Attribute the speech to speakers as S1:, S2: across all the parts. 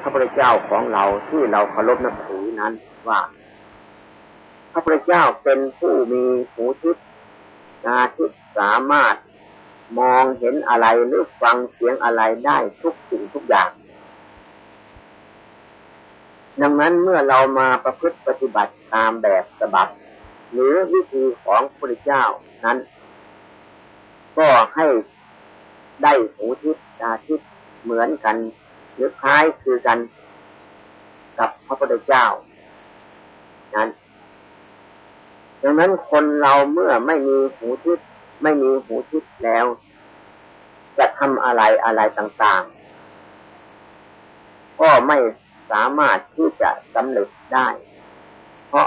S1: พระพุทธเจ้าของเราที่เราเคารพนับถือนั้นว่า พระพุทธเจ้าเป็นผู้มีหูทิพย์ตาทิพย์สามารถมองเห็นอะไรหรือฟังเสียงอะไรได้ทุกสิ่งทุกอย่าง ดังนั้นเมื่อเรามาประพฤติปฏิบัติตามแบบฉบับ หรือวิธีของพระเจ้านั้น ก็ให้ได้หูทิพย์ตาทิพย์เหมือนกัน หรือคล้ายคือกันกับพระพุทธเจ้านั้นดังนั้นคนเราเมื่อไม่มีหูทิพย์ไม่มีหูทิพย์แล้ว จะทำอะไรอะไรต่างๆ ก็ไม่สามารถที่จะสำเร็จได้ เพราะ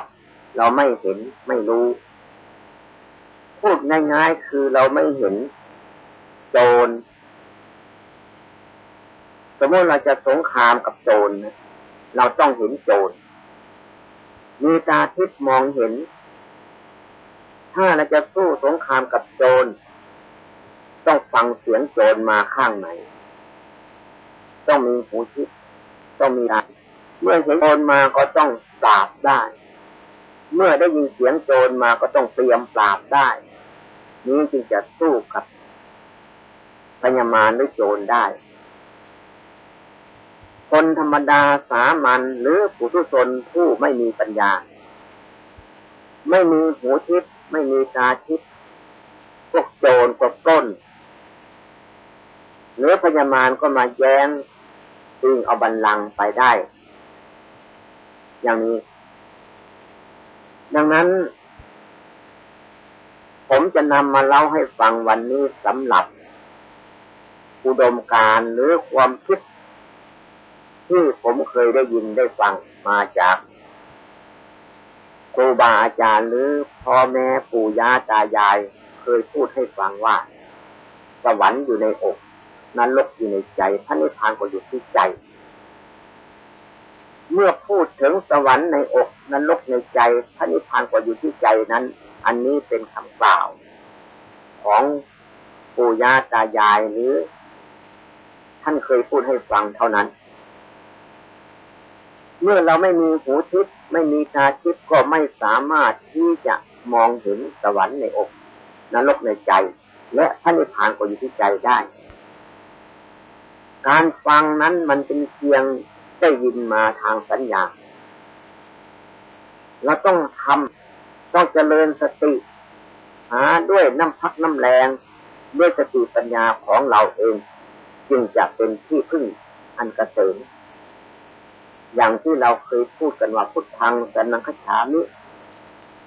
S1: เราไม่เห็นไม่รู้ พูดง่ายๆคือเราไม่เห็นโจร มมติเราจะสงครามกับโจรเราต้องเห็นโจรมีตาทิพย์มองเห็น ถ้าเราจะสู้สงครามกับโจรต้องฟังเสียงโจรมาข้างไหนต้องมีหูทิพย์ต้องมีตาเมื่อเห็นโจรมาก็ต้องปราบได้ เมื่อได้ยินเสียงโจรมาก็ต้องเตรียมปราบได้นี้จึงจะสู้กับพญามารหรือโจรได้ คนธรรมดาสามัญหรือผู้ทุชนผู้ไม่มีปัญญา ไม่มีหูทิพย์ไม่มีตาทิพย์พวกโจรก็ปล้นหรือพญามารก็มาแย้งตึงเอาบันลังไปได้ อย่างนี้ ดังนั้น ผมจะนำมาเล่าให้ฟังวันนี้สำหรับอุดมการหรือความคิด ที่ผมเคยได้ยินได้ฟังมาจากครูบาอาจารย์หรือพ่อแม่ปู่ย่าตายาย เคยพูดให้ฟังว่า สวรรค์อยู่ในอกนรกอยู่ในใจพระนิพพานก็อยู่ที่ใจ เมื่อพูดถึงสวรรค์ในอกนรกในใจพระนิพพานก็อยู่ที่ใจนั้น อันนี้เป็นคำกล่าว ของปู่ย่าตายายหรือ ท่านเคยพูดให้ฟังเท่านั้น เมื่อเราไม่มีหูทิพย์ไม่มีตาทิพย์ก็ไม่สามารถที่จะมองเห็นสวรรค์ในอกนรกในใจ และพระนิพพานก็อยู่ที่ใจได้ การฟังนั้นมันเป็นเพียงได้ยินมาทางสัญญาเราต้องทำต้องเจริญสติ หาด้วยน้ำพักน้ำแรงด้วยสติปัญญาของเราเอง จึงจะเป็นที่พึ่งอันกระเสริม อย่างที่เราเคยพูดกันว่าพุทธังสนังคฉามิ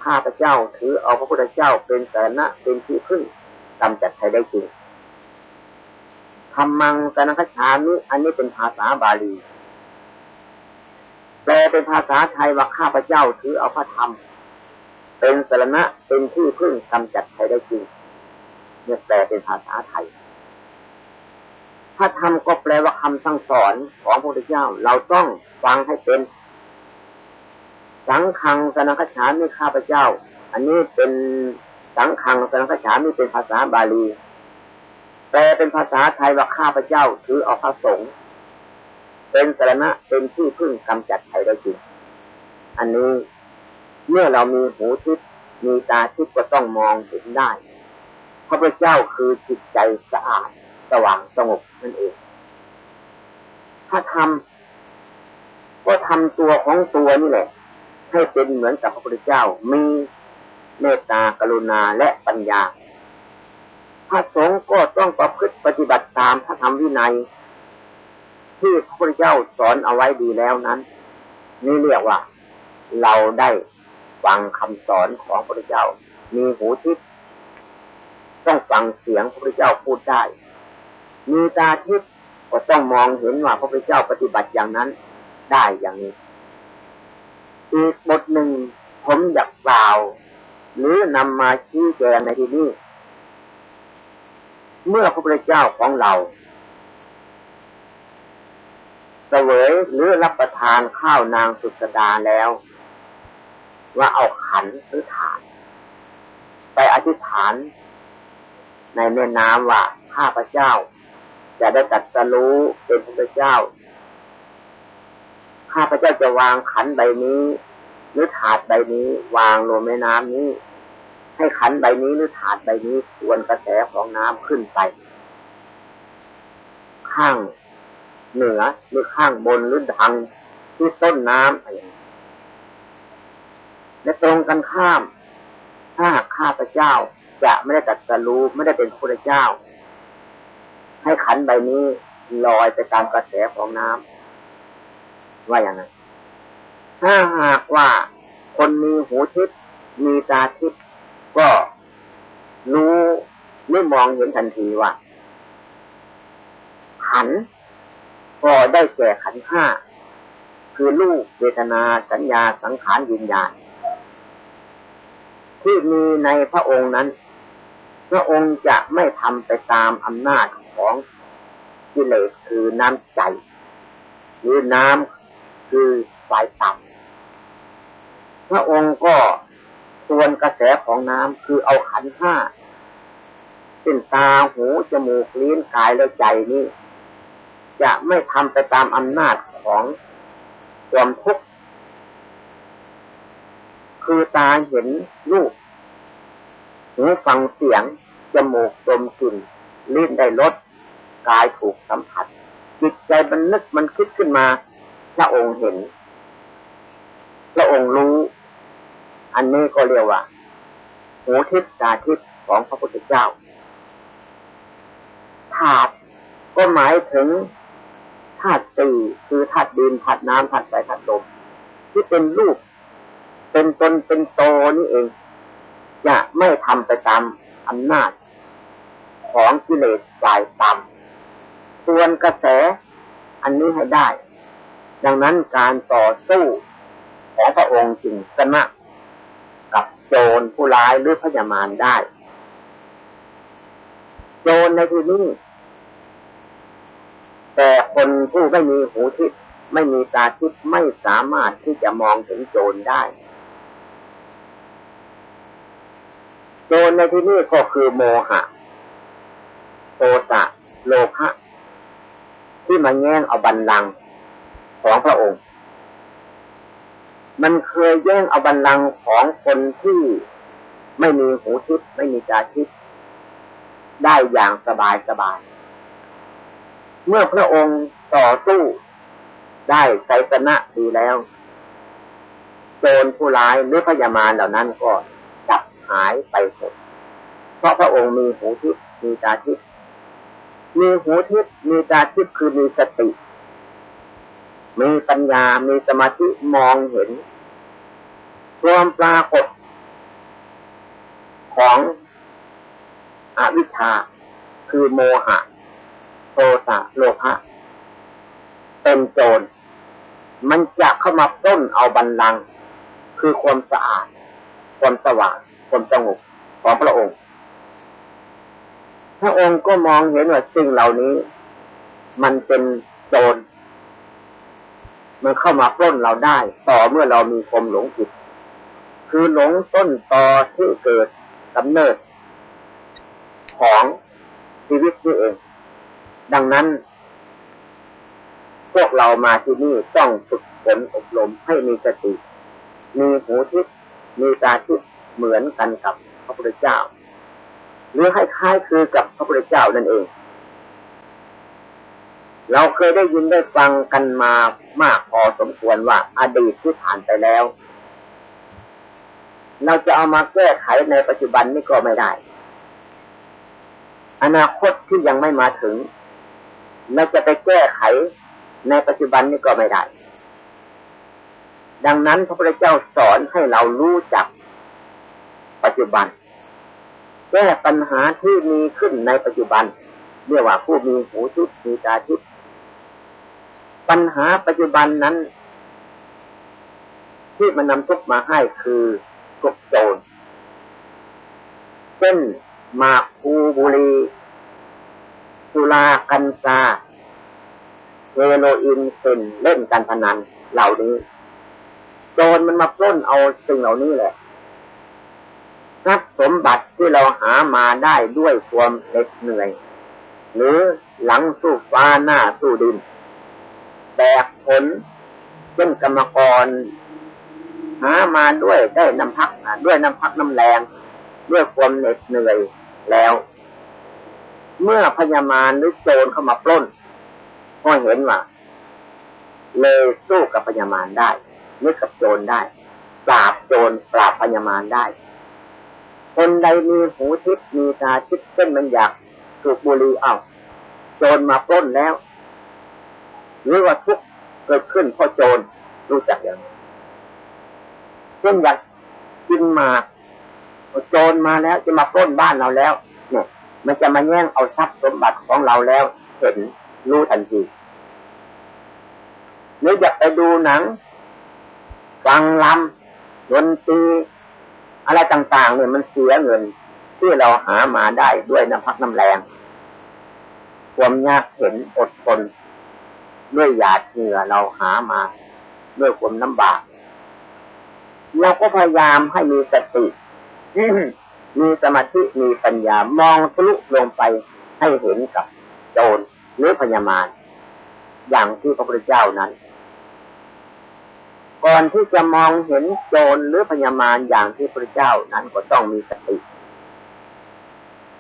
S1: ข้าพระเจ้าถือเอาพระพุทธเจ้าเป็นสาระเป็นที่พึ่งกำจัดใครได้จริงธรรมังสนังคฉามิอันนี้เป็นภาษาบาลีแปลเป็นภาษาไทยว่าข้าพเจ้าถือเอาพระธรรม เป็นสารณะเป็นที่พึ่งกำจัดใครได้จริงเนี่ยแปลเป็นภาษาไทย พระธรรมก็แปลว่าคำสั่งสอนของพระพุทธเจ้า เราต้องฟังให้เป็นสังขังสนังคฉามิข้าพเจ้า อันนี้เป็นสังขังสนังคฉามิเป็นภาษาบาลี แปลเป็นภาษาไทยว่าข้าพเจ้าถือเอาพระสงฆ์เป็นสารณะเป็นที่พึ่งกำจัดภัยได้จริง อันนี้เมื่อเรามีหูทิพย์มีตาทิพย์ก็ต้องมองเห็นได้ พระพุทธเจ้าคือจิตใจสะอาด สว่างสงบนั่นเอง ถ้าทำก็ทำตัวของตัวนี่แหละ ให้เป็นเหมือนกับพระพุทธเจ้า มีเมตตากรุณาและปัญญา พระสงฆ์ก็ต้องประพฤติปฏิบัติตามพระธรรมวินัย ที่พระพุทธเจ้าสอนเอาไว้ดีแล้วนั้น นี่เรียกว่า เราได้ฟังคำสอนของพระพุทธเจ้า มีหูทิพย์ต้องฟังเสียงพระพุทธเจ้าพูดได้ มีตาทิพย์ก็ต้องมองเห็นว่าพระพุทธเจ้าปฏิบัติอย่างนั้นได้อย่างนี้ อีกบทหนึ่งผมอยากกล่าว หรือนำมาชี้แจงในที่นี้ เมื่อพระพุทธเจ้าของเราเสวยหรือรับประทานข้าวนางสุสดาแล้ว ว่าเอาขันหรือฐาน ไปอธิษฐาน ในแม่น้ำว่าข้าพระเจ้า จะได้ตัดสรู้เป็นพระเจ้า ข้าพระเจ้าจะวางขันใบนี้ หรือถาดใบนี้วางลงแม่น้ำนี้ ให้ขันใบนี้หรือถาดใบนี้ทวนกระแสของน้ำขึ้นไป ข้างเหนือหรือข้างบนหรือทางที่ต้นน้ำอะไรอย่างนี้และตรงกันข้าม ถ้าข้าพระเจ้าจะไม่ได้ตัดสรู้ไม่ได้เป็นพระเจ้า ให้ขันใบนี้ลอยไปตามกระแสของน้ำว่าอย่างนั้นถ้าหากว่าคนมีหูทิพย์มีตาทิพย์ก็รู้ไม่มองเห็นทันทีว่า ขันก็ได้แก่ขันห้าคือรูปเวทนาสัญญาสังขารยินญาณ ที่มีในพระองค์นั้น พระองค์จะไม่ทำไปตามอำนาจ ของกิเลสคือน้ำใจหรือน้ำคือสายต่ำพระองค์ก็ส่วนกระแสของน้ำคือเอาขันห้าเป็นตาหูจมูกลิ้นกายและใจนี้ จะไม่ทำไปตามอำนาจของความทุกข์คือตาเห็นรูปหูฟังเสียง จมูกดมกลิ่นลิ้นได้รส กายถูกสัมผัส จิตใจมันนึกมันคิดขึ้นมา พระองค์เห็น พระองค์รู้ อันนี้ก็เรียกว่าหูทิพตาทิพของพระพุทธเจ้าธาตุก็หมายถึงธาตุสี่คือธาตุดินธาตุน้ำธาตุไฟธาตุลมที่เป็นรูป เป็นตนเป็นโตนี่เองจะไม่ทำไปตามอำนาจของกิเลสฝ่ายต่ำ ส่วนกระแส อันนี้ให้ได้ ดังนั้นการต่อสู้ของพระองค์จึงชนะกับโจรผู้ร้ายหรือพยามารได้ โจรในที่นี้แต่คนผู้ไม่มีหูทิพย์ไม่มีตาทิพย์ไม่สามารถที่จะมองถึงโจรได้ โจรในที่นี้ก็คือโมหะ โทสะโลภะ ที่มาแย่งเอาบันลังก์ของพระองค์ มันเคยแย่งเอาบันลังก์ของคนที่ไม่มีหูทิพย์ไม่มีตาทิพย์ได้อย่างสบายสบาย เมื่อพระองค์ต่อสู้ได้ใจชนะดีแล้ว โจรผู้ร้ายหรือพยามารเหล่านั้นก็จับหายไปหมดเพราะพระองค์มีหูทิพย์มีตาทิพย์ มีหูทิพย์มีตาทิพย์คือมีสติ มีปัญญา มีสมาธิมองเห็นความปรากฏของอวิชชา คือโมหะ โทสะโลภะเป็นโจร มันจะเข้ามาต้นเอาบันลัง คือความสะอาด ความสว่าง ความสงบของพระองค์ พระองค์ก็มองเห็นว่าสิ่งเหล่านี้ มันเป็นโจรมันเข้ามาปล้นเราได้ ต่อเมื่อเรามีความหลงผิด คือหลงต้นตอที่เกิดกำเนิด ของชีวิตนี่เอง ดังนั้น พวกเรามาที่นี่ต้องฝึกฝนอบรมให้มีสติ มีหูทิพมีตาทิพเหมือนกันกับพระพุทธเจ้า หรือคล้ายๆคือกับพระพุทธเจ้านั่นเอง เราเคยได้ยินได้ฟังกันมามากพอสมควรว่าอาดีตที่ผ่านไปแล้ว เราจะเอามาแก้ไขในปัจจุบันนี่ก็ไม่ได้ อนาคตที่ยังไม่มาถึง เราจะไปแก้ไขในปัจจุบันนี่ก็ไม่ได้ ดังนั้นพระพุทธเจ้าสอนให้เรารู้จักปัจจุบัน ก้ปัญหาที่มีขึ้นในปัจจุบันเรียกว่าผู้มีหูทิพมีตาทิพปัญหาปัจจุบันนั้น ที่มันนำทุกมาให้คือทุกโจรเช่นมาคูบุรีสุรากัญชาเฮโรอีนเซนเล่นการพนันเหล่านี้ โจรมันมาปล้นเอาสิ่งเหล่านี้แหละ ทรัพย์สมบัติที่เราหามาได้ด้วยความเหน็ดเหนื่อย หรือหลังสู้ฟ้าหน้าสู้ดินแบกผลเช่นกรรมกร หามาด้วยได้น้ำพักด้วยน้ำพักน้ำแรง ด้วยความเหน็ดเหนื่อยแล้ว เมื่อพญามารหรือโจรเข้ามาปล้นก็เห็นว่าเลยสู้กับพญามารได้นึกกับโจรได้ ปราบโจรปราบพญามารได้ คนใดมีหูทิพมีตาทิพเช่นมันอยากสูบบุหรี่เอาโจรมาปล้นแล้ว หรือว่าทุกเกิดขึ้นเพราะโจรรู้จักอย่างเช่นอยากกินมาโจรมาแล้วจะมาปล้นบ้านเราแล้ว เนี่ย มันจะมาแย่งเอาทรัพย์สมบัติของเราแล้ว เห็นรู้ทันทีหรืออยากไปดูหนังฟังลำดนตรี อะไรต่างๆ เนี่ยมันเสียเงินที่เราหามาได้ด้วยน้ำพักน้ำแรงความยากเห็นอดทนด้วยหยาดเหงื่อเราหามา ด้วยความลำบากเราก็พยายามให้มีสติ มีสมาธิมีปัญญามองทะลุลงไปให้เห็นกับโจรหรือพญามารอย่างที่พระพุทธเจ้านั้น ก่อนที่จะมองเห็นโจรหรือพญามารอย่างที่พระเจ้านั้นก็ต้องมีสติ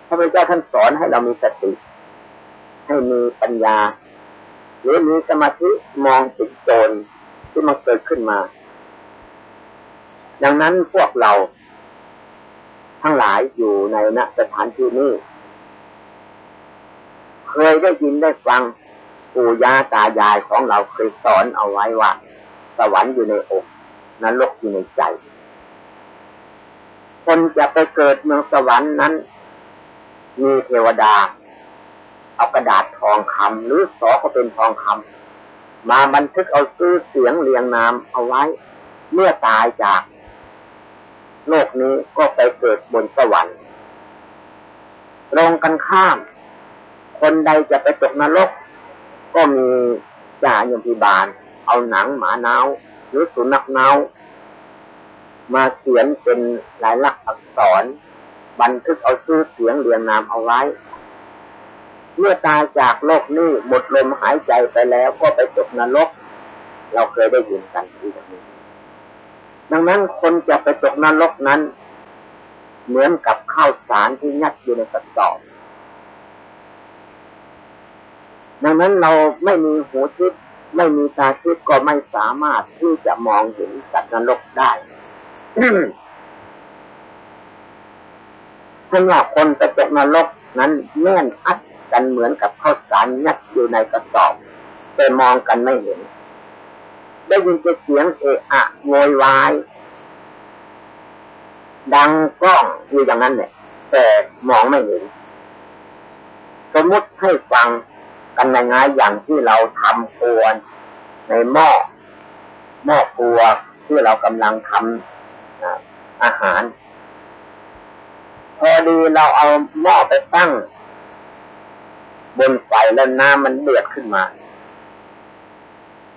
S1: พระพุทธเจ้าท่านสอนให้เรามีสติ ให้มีปัญญา หรือมีสมาธิมองติดโจรที่มันเกิดขึ้นมา ดังนั้นพวกเรา ทั้งหลายอยู่ในณสถานที่นี้ เคยได้ยินได้ฟังปู่ย่าตายายของเราเคยสอนเอาไว้ว่า สวรรค์อยู่ในอกนรกอยู่ในใจ คนจะไปเกิดเมืองสวรรค์นั้น มีเทวดา เอากระดาษทองคำหรือสอก็เป็นทองคำมาบันทึกเอาซื้อเสียงเรียงนามเอาไว้ เมื่อตายจาก โลกนี้ก็ไปเกิดบนสวรรค์ตรงกันข้าม คนใดจะไปตกนรก ก็มีจ่ายมพิบาล เอาหนังหมาเนาหรือสุนัขเนามาเขียนเป็นลายลักษณ์อักษร บันทึกเอาชื่อเสียงเรียงนามเอาไว้ เมื่อตายจากโลกนี้หมดลมหายใจไปแล้วก็ไปตกนรก เราเคยได้ยินกันที่นี้ดังนั้นคนจะไปตกนรกนั้น เหมือนกับข้าวสารที่ยัดอยู่ในกระสอบดังนั้นเราไม่มีหูทิพย์ ไม่มีตาทิพย์ก็ไม่สามารถที่จะมองเห็นสัตว์นรกได้ถ้าว่าคนไปตกนรกนั้นแน่นอัดกันเหมือนกับข้าวสารยัดอยู่ในกระสอบแต่มองกันไม่เห็น ได้ยินเสียงเอะอะโวยวายดังกล้องอยู่อย่างนั้นเนี่ยแต่มองไม่เห็น สมมติให้ฟัง กันง่ายๆอย่างที่เราทำครัวในหม้อหม้อครัวที่เรากำลังทำอาหาร พอดีเราเอาหม้อไปตั้ง บนไฟแล้วน้ำมันเดือดขึ้นมา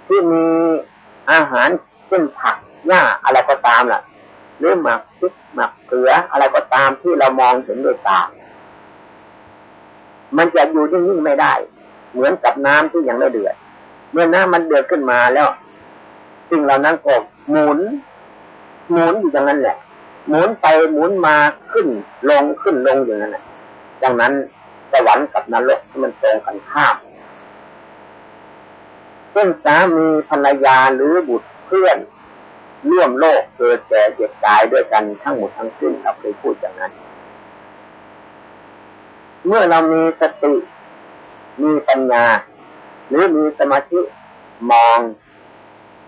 S1: ที่มีอาหารเช่นผักหญ้าอะไรก็ตามล่ะ หรือหมักพริกหมักเกลืออะไรก็ตามที่เรามองเห็นด้วยตามันจะอยู่นิ่งๆไม่ได้ เหมือนกับน้ำที่ยังไม่เดือด เมื่อน้ำมันเดือดขึ้นมาแล้วสิ่งเหล่านั้นก็หมุน หมุนอยู่อย่างนั้นแหละ หมุนไปหมุนมาขึ้น ลงขึ้นลงอย่างนั้นแหละดังนั้นสวรรค์กับนรกมันตรงกันข้ามเช่นสามีภรรยาหรือบุตรเพื่อนร่วมโลกเกิดแก่เจ็บตายด้วยกันทั้งหมดทั้งสิ้นเราเคยพูดอย่างนั้น เมื่อเรามีสติ มีปัญญา หรือมีสมาธิมอง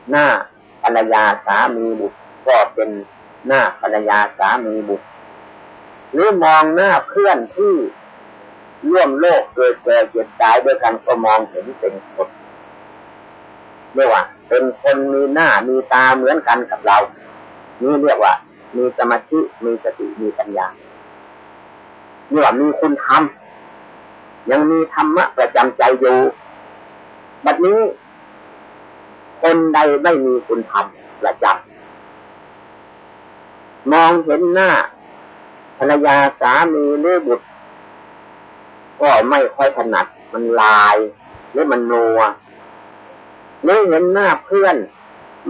S1: หน้าภรรยาสามีบุตร ก็เป็นหน้าภรรยาสามีบุตร หรือมองหน้าเพื่อนที่ร่วมโลกเกิดแก่เจ็บตายด้วยกันก็มองเห็นเป็นคนเรียกว่าเป็นคนมีหน้ามีตาเหมือนกันกับเรา นี่เรียกว่า มีสมาธิมีสติมีปัญญาเรียกว่ามีคุณธรรม ยังมีธรรมะประจำใจอยู่บัดนี้คนใดไม่มีคุณธรรมประจำมองเห็นหน้าภรรยาสามีหรือบุตร ก็ไม่ค่อยถนัดมันลายหรือมันนัวหรือเห็นหน้าเพื่อน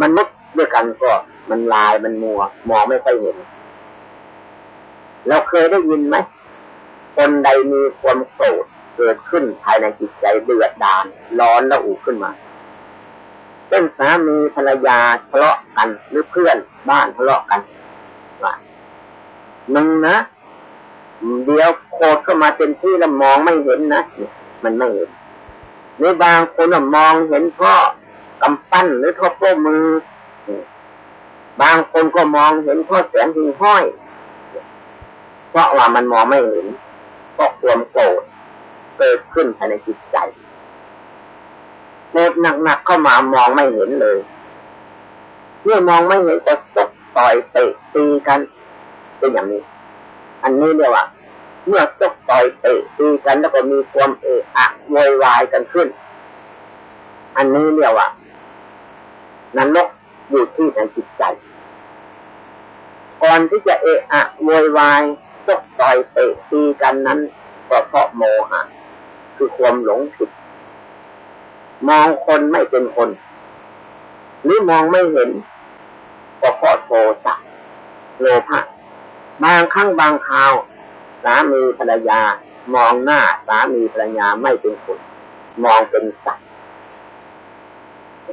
S1: มนุษย์ด้วยกันก็มันลายมันมัวมองไม่ค่อยเห็น เราเคยได้ยินไหมคนใดมีความโกรธ เกิดขึ้นภายในจิตใจเดือดดานร้อนและอุขึ้นมาเป็นสามีภรรยาทะเลาะกันหรือเพื่อนบ้านทะเลาะกันว่ามึงนะเดี๋ยวโคตรเข้ามาเต็มที่แล้วมองไม่เห็นนะมันไม่เห็นในบางคนมองเห็นเพราะกำปั้นหรือทบโป้มือ บางคนก็มองเห็นเพราะแสงหิ่งห้อย เพราะว่ามันมองไม่เห็นเพราะความโกรธ เกิดขึ้นภายในจิตใจโกรธหนักๆเข้ามามองไม่เห็นเลยเมื่อมองไม่เห็นจะตกต่อยเตะตีกันเป็นอย่างนี้ อันนี้เรียกว่า เมื่อตกต่อยเตะตีกันแล้วก็มีความเอะอะโวยวายกันขึ้น อันนี้เรียกว่านั้นลกอยู่ที่ในจิตใจ ก่อนที่จะเอะอะโวยวายตกต่อยเตะตีกันนั้นก็เพราะโมหะ คือความหลงผิด มองคนไม่เป็นคน หรือมองไม่เห็นก็เพราะโทสะโลภะบางครั้งบางคราวสามีภรรยามองหน้าสามีภรรยาไม่เป็นคน มองเป็นสัตว์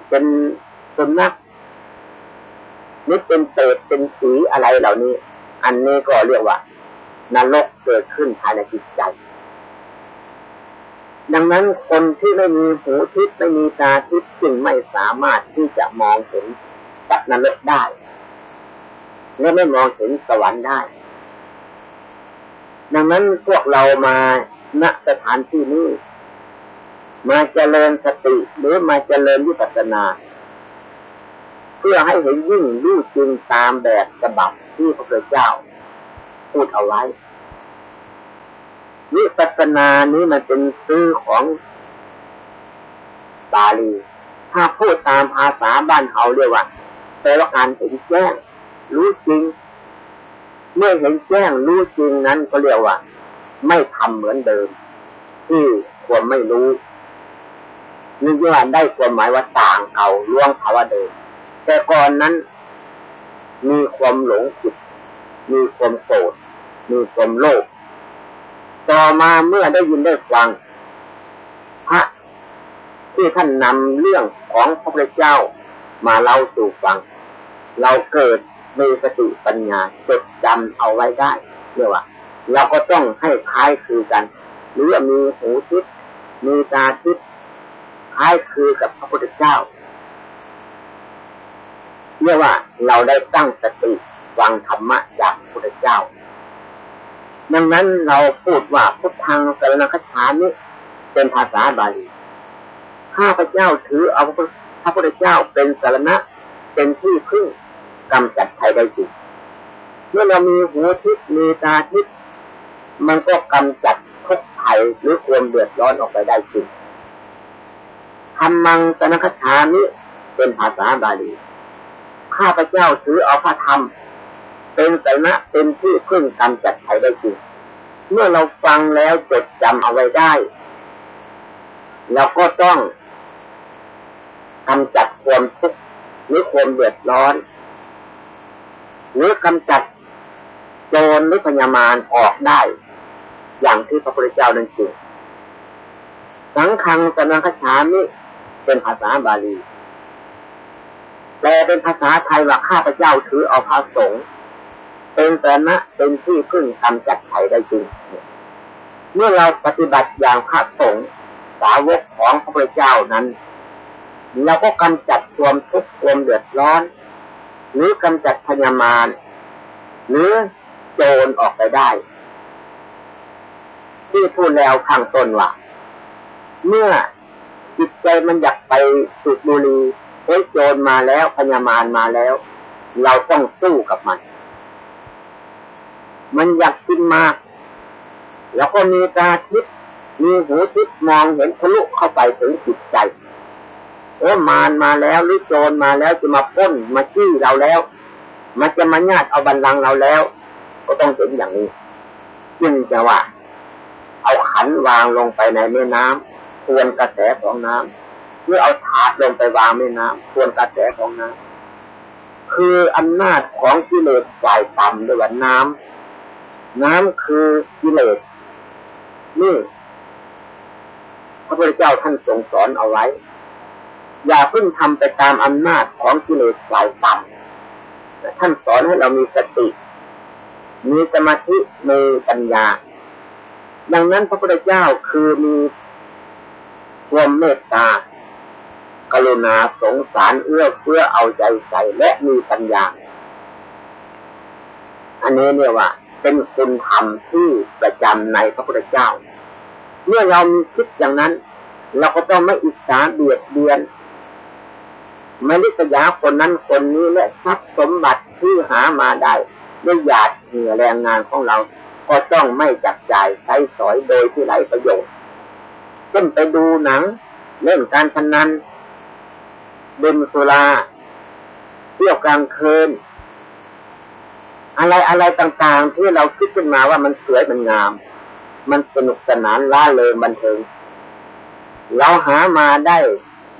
S1: เป็นสุนัขนี่เป็นเปรตเป็นสีอะไรเหล่านี้ อันนี้ก็เรียกว่านรกเกิดขึ้นภายในจิตใจ ดังนั้นคนที่ไม่มีหูทิพย์ไม่มีตาทิพย์จึงไม่สามารถที่จะมองเห็นสัตว์นรกได้และไม่มองเห็นสวรรค์ได้ ดังนั้นพวกเรามาณสถานที่นี้ มาเจริญสติหรือมาเจริญวิปัสสนา เพื่อให้เห็นยิ่งรู้จริงตามแบบฉบับที่พระพุทธเจ้าพูดเอาไว้ วิปัสสนานี้มันเป็นซื้อของบาลีถ้าพูดตามภาษาบ้านเฮาเรียกว่าแปลว่าการเห็นแจ้ง รู้จริง เมื่อเห็นแจ้งรู้จริงนั้นก็เรียกว่า ไม่ทำเหมือนเดิม ที่ควรไม่รู้นี่ว่าได้ความหมายว่าต่างเก่าล่วงภาวะเดิม แต่ก่อนนั้น มีความหลงผิดมีความโกรธมีความโลภ ต่อมาเมื่อได้ยินได้ฟัง พระที่ท่านนำเรื่องของพระพุทธเจ้ามาเล่าสู่ฟัง เราเกิดมีสติปัญญาจดจำเอาไว้ได้เรียกว่า เราก็ต้องให้คล้ายคือกัน หรือว่ามีหูทิพย์มีตาทิพย์คล้ายคือกับพระพุทธเจ้าเรียกว่าเราได้ตั้งสติฟังธรรมะจากพระพุทธเจ้า ดังนั้นเราพูดว่าพุทธังสรณคัจฉามิเป็นภาษาบาลี ข้าพเจ้าถือเอาพระพุทธเจ้าเป็นสารณะ เป็นที่พึ่งกำจัดภัยได้จริงเมื่อเรามีหูทิพย์มีตาทิพย์มันก็กำจัดทุกภัยหรือความเดือดร้อนออกไปได้จริงธรรมังสนคชามิเป็นภาษาบาลี ข้าพเจ้าถือเอาพระธรรม เป็นสนะเป็นที่พึ่งกำจัดภัยได้จริงเมื่อเราฟังแล้วจดจำเอาไว้ได้ เราก็ต้องกำจัดความทุกข์หรือความเดือดร้อน หรือกำจัดโจรหรือพญามารออกได้ อย่างที่พระพุทธเจ้านั้นจริงสังฆังสนังคฉามิเป็นภาษาบาลีแปลเป็นภาษาไทยว่าข้าพเจ้าถือเอาพระสงฆ์ เป็นสนะเป็นที่พึ่งกำจัดภัยได้จริง เมื่อเราปฏิบัติอย่างพระสงฆ์สาวกของพระพุทธเจ้านั้น เราก็กำจัดความทุกข์ความเดือดร้อน หรือกำจัดพญามารหรือโจรออกไปได้ ที่พูดแล้วข้างต้นว่าเมื่อจิตใจมันอยากไปสุดบุรีเฮ้ยโจรมาแล้วพญามารมาแล้ว เราต้องสู้กับมัน มันอยากกินมา แล้วก็มีตาทิพย์มีหูทิพย์มองเห็นทะลุเข้าไปถึงจิตใจโอ้มารมาแล้วหรือโจรมาแล้วจะมาพ้นมาชี้เราแล้ว มันจะมาญาติเอาบันลังเราแล้ว ก็ต้องเห็นอย่างนี้จึงจะว่า เอาขันวางลงไปในแม่น้ำทวนกระแสของน้ำเมื่อเอาถาดลงไปวางแม่น้ำทวนกระแสของน้คืออำนาจของกิเลสฝ่ายต่ำด้วยว่าน้ำ น้ำคือกิเลสนี่พระพุทธเจ้าท่านทรงสอนเอาไว้ อย่าเพิ่งทำไปตามอำนาจของกิเลสฝ่ายต่ำท่านสอนให้เรามีสติ มีสมาธิมีปัญญา ดังนั้นพระพุทธเจ้าคือมีความเมตตากรุณาสงสารเอื้อเฟื้อเอาใจใส่และมีปัญญา อันนี้เนี่ยว่า เป็นคุณธรรมที่ประจำในพระพุทธเจ้า เมื่อเรามีคิดอย่างนั้น เราก็ต้องไม่อิจฉาเบียดเบียน ไม่ริษยาคนนั้นคนนี้และทรัพย์สมบัติที่หามาได้ด้วยหยาดเหงื่อแรงงานของเรา ก็ต้องไม่จับจ่ายใช้สอยโดยที่ไร้ประโยชน์เช่นไปดูหนัง เล่นการพนันดื่มสุราเที่ยวกลางคืน อะไรอะไรต่างๆ ที่เราคิดขึ้นมาว่ามันสวยมันงาม มันสนุกสนานล่าเริงบันเทิง เราหามาได้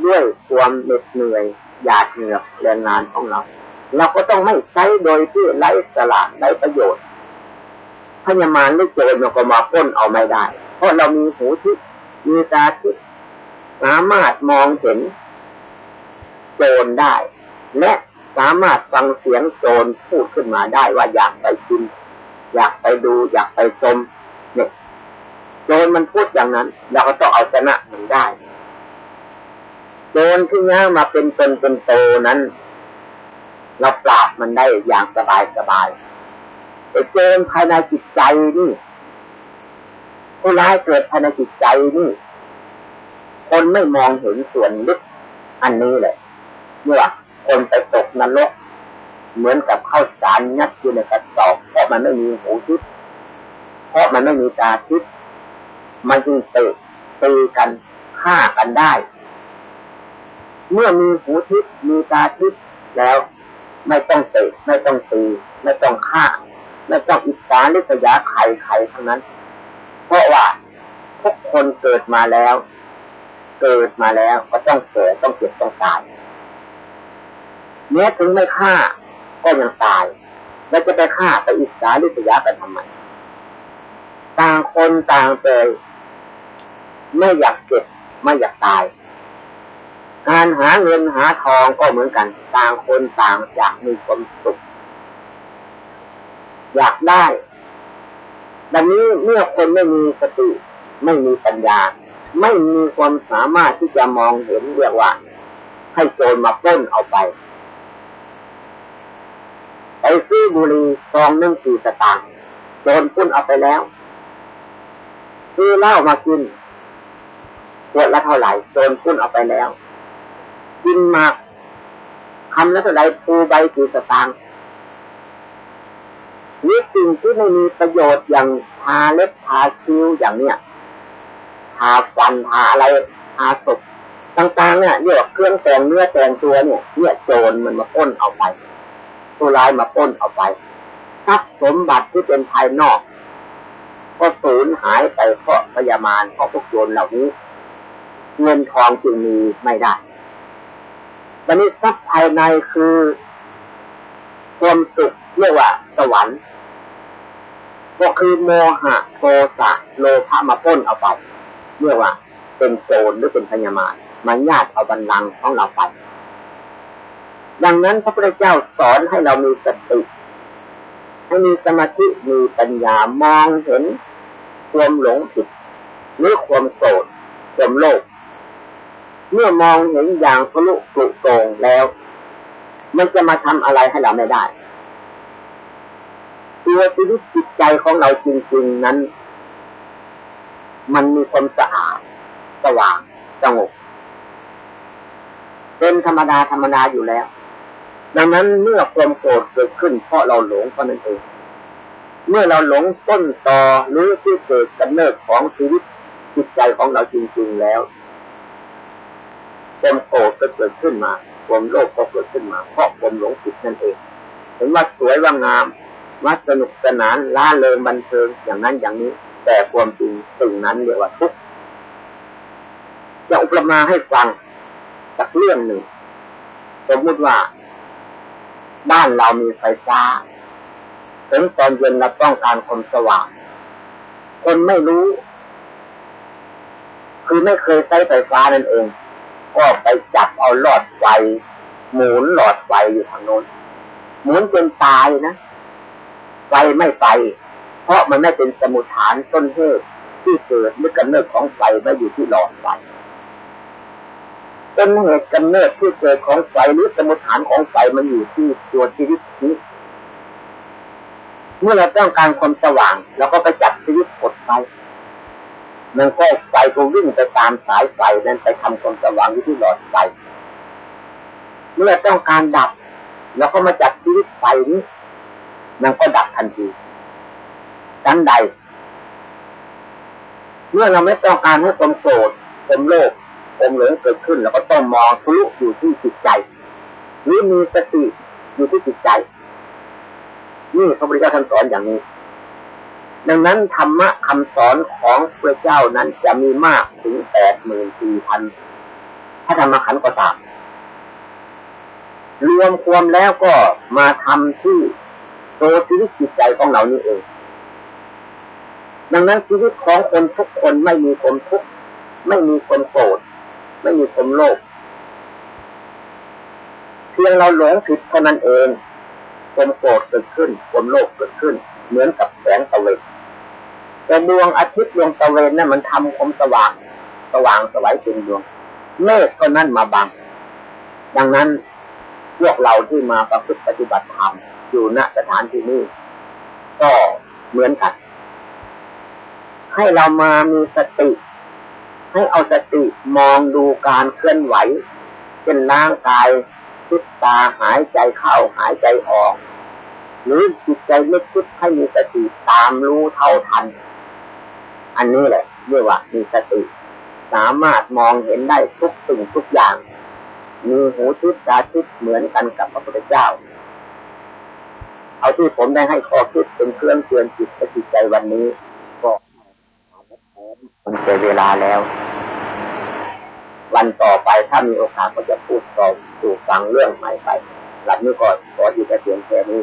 S1: ด้วยความเหน็ดเหนื่อยหยาดเหงื่อแรงงานของเรา เราก็ต้องไม่ใช้โดยที่ไร้สละไร้ประโยชน์พญามารไม่โจรมันก็มาพ้นเอาไม่ได้ เพราะเรามีหูทิพมีตาทิพสามารถมองเห็นโจรได้ และ สามารถฟังเสียงโจรพูดขึ้นมาได้ว่าอยากไปกิน อยากไปดูอยากไปชมเนี่ยโจรมันพูดอย่างนั้น เราก็ต้องเอาชนะมันได้โจรที่ง้ามาเป็นตนเป็นโตนั้น เราปราบมันได้อย่างสบายสบายแต่โจรภายในจิตใจนี่ผู้ร้ายเกิดภายในจิตใจนี่คนไม่มองเห็นส่วนลึกอันนี้เลยเมื่อ คนไปตกนรก เหมือนกับข้าวสารยัดอยู่ในกระสอบเพราะมันไม่มีหูทิพย์เพราะมันไม่มีตาทิพย์มันจึงเตะตีกันฆ่ากันได้ เมื่อมีหูทิพย์มีตาทิพย์แล้วไม่ต้องเตะไม่ต้องตีไม่ต้องฆ่า ไม่ต้องอิจฉาลิษยาใครใครทั้งนั้น เพราะว่าทุกคนเกิดมาแล้ว เกิดมาแล้วก็ต้องเกิดต้องเจ็บต้องตาย แม้ถึงไม่ฆ่าก็ยังตาย แล้วจะไปฆ่าไปอิจฉาลิษยาไปทำไมต่างคนต่างเปยไม่อยากเจ็บไม่อยากตาย การหาเงินหาทองก็เหมือนกัน ต่างคนต่างอยากมีความสุขอยากได้ ดังนี้เมื่อคนไม่มีสติ ไม่มีปัญญา ไม่มีความสามารถที่จะมองเห็นเรียกว่า ให้โจรมาป้นเอาไป ซื้อบุหรี่ซองหนึ่งสี่สตางค์โจรปุ้นเอาไปแล้ว ซื้อเหล้ามากินขวดละเท่าไหร่โจรปุ้นเอาไปแล้ว กินมาคำละเท่าไหร่ปูใบสี่สตางค์นี่สิ่งที่ไม่มีประโยชน์อย่างทาเล็บทาคิ้วอย่างเนี้ยทาฟันทาอะไรทาศพต่างๆเนี่ยเรียกว่าเครื่องแต่งเนื้อแต่งตัวเนี่ยเนี่ยโจรมันมาป้นเอาไป ผู้ร้ายมาป้นเอาไปทรัพย์สมบัติที่เป็นภายนอก ก็สูญหายไปเพราะพยามารเพราะพวกโจรเหล่านี้ เงินทองจึงมีไม่ได้ดังนี้ทรัพย์ภายในคือความสุขเรียกว่าสวรรค์ ก็คือโมหะโทสะโลภะมาป้นเอาไปเรียกว่า เป็นโจรหรือเป็นพญามารมาญาติเอาบันลังของเราไป ดังนั้นพระพุทธเจ้าสอนให้เรามีสติให้มีสมาธิมีปัญญามองเห็นความหลงผิดหรือความโกรธความโลภเมื่อมองเห็นอย่างทะลุปลุกโงแล้ว มันจะมาทำอะไรให้เราไม่ได้ตัวชีวิตจิตใจของเราจริงๆนั้น มันมีความสะอาดสว่างสงบเป็นธรรมดาธรรมดาอยู่แล้ว ดังนั้นเมื่อความโกรธเกิดขึ้นเพราะเราหลงเพราะนั้นเองเมื่อเราหลงต้นตอหรือที่เกิดกำเนิดของชีวิตจิตใจของเราจริงๆแล้วความโกรธก็เกิดขึ้นมาความโลภก็เกิดขึ้นมา เพราะความหลงผิดนั่นเองเห็นว่าสวยว่างามว่าสนุกสนานล่าเริงบันเทิงอย่างนั้นอย่างนี้ แต่ความจริงสิ่งนั้นเรียกว่าทุกข์จะอุปมาให้ฟังจากเรื่องหนึ่ง สมมติว่า บ้านเรามีไฟฟ้าถึงตอนเย็นเราต้องการความสว่าง คนไม่รู้ คือไม่เคยใช้ไฟฟ้านั่นเอง ก็ไปจับเอาหลอดไฟหมุนหลอดไฟอยู่ทางโน้นหมุนจนตายนะไฟไม่ไป เพราะมันไม่เป็นสมุทฐานต้นเหตุที่เกิดหรือกำเนิดของไฟไม่อยู่ที่หลอดไฟ ต้นเหตุกำเนิดที่เกิดของไฟหรือสมุทฐานของไฟมันอยู่ที่ตัวชีวิตนี้เมื่อเราต้องการความสว่างเราก็ไปจับชีวิตกดไฟมันก็ไฟก็วิ่งไปตามสายไฟนั้นไปทำความสว่างอยู่ที่หลอดไฟเมื่อต้องการดับเราก็มาจับชีวิตไฟนี้มันก็ดับทันทีดังใด เมื่อเราไม่ต้องการให้ความโกรธความโลภ ความหลงเกิดขึ้นเราก็ต้องมองทะลุอยู่ที่จิตใจหรือมีสติอยู่ที่จิตใจนี่พระพุทธเจ้าท่านสอนอย่างนี้ ดังนั้นธรรมะคำสอนของพระเจ้านั้นจะมีมากถึงแปดหมื่นสี่พันถ้าธรรมขันธ์ก็ตามรวมความแล้วก็มาทำที่ตัวชีวิตจิตใจของเรานี่เองดังนั้นชีวิตของคนทุกคนไม่มีความทุกข์ไม่มีความโกรธ ไม่มีความโลภเพียงเราหลงผิดเท่านั้นเองความโกรธเกิดขึ้นความโลภเกิดขึ้น เหมือนกับแสงตะเวนแต่ดวงอาทิตย์ดวงตะเวนนั่นมันทำความสว่าง สว่างสวัยเป็นดวงเมฆก็นั่นมาบัง ดังนั้นพวกเราที่มาประพฤติปฏิบัติธรรมอยู่ณสถานที่นี้ก็เหมือนกัน ให้เรามามีสติ ให้เอาสติมองดูการเคลื่อนไหวเช่นร่างกายคิดตาหายใจเข้าหายใจออก หรือจิตใจนึกคิดให้มีสติตามรู้เท่าทัน อันนี้แหละเรียกว่ามีสติ สามารถมองเห็นได้ทุกสิ่งทุกอย่าง มีหูทิพตาทิพเหมือนกันกับพระพุทธเจ้า เอาที่ผมได้ให้ข้อคิดเป็นเครื่องเตือนจิตและจิใจวันนี้ มันเป็นเวลาแล้ว วันต่อไปถ้ามีโอกาสก็จะพูดต่อสู่ฟังเรื่องใหม่ไปหลังนี้ก่อนขอหยุดแต่เพียงแค่นี้